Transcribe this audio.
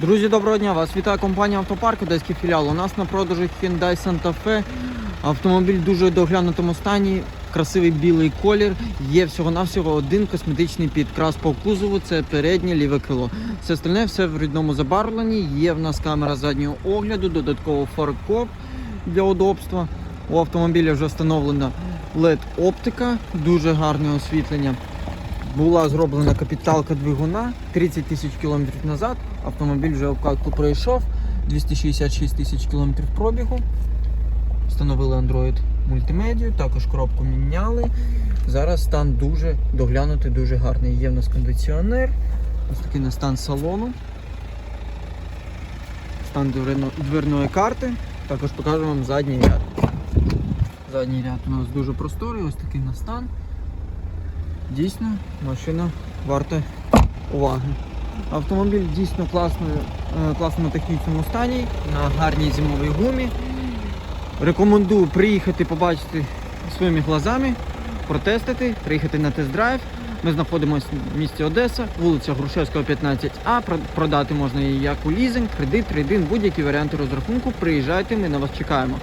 Друзі, доброго дня! Вас вітає компанія Автопарк, одеський філіал. У нас на продажу Hyundai Santa Fe. Автомобіль в дуже доглянутому стані, красивий білий колір. Є всього-навсього один косметичний підкрас по кузову, це переднє ліве крило. Все остальне все в рідному забарвленні. Є в нас камера заднього огляду, додатково фаркоп для удобства. У автомобіля вже встановлена LED-оптика, дуже гарне освітлення. Була зроблена капіталка двигуна 30 тисяч кілометрів назад. Автомобіль вже обкатку пройшов, 266 тисяч кілометрів пробігу. Встановили Android мультимедію, також коробку міняли. Зараз стан дуже доглянутий, дуже гарний. Є в нас кондиціонер. Ось такий на стан салону. Стан дверної карти. Також покажу вам задній ряд. Задній ряд у нас дуже просторий, ось такий на стан. Дійсно, машина варта уваги. Автомобіль дійсно класною, е, класному технічному стані, на гарній зимовій гумі. Рекомендую приїхати побачити своїми глазами, протестити, приїхати на тест-драйв. Ми знаходимося в місті Одеса, вулиця Грушевського, 15А. Про- Продати можна її як у лізинг, кредит, трейдин, будь-які варіанти розрахунку. Приїжджайте, ми на вас чекаємо.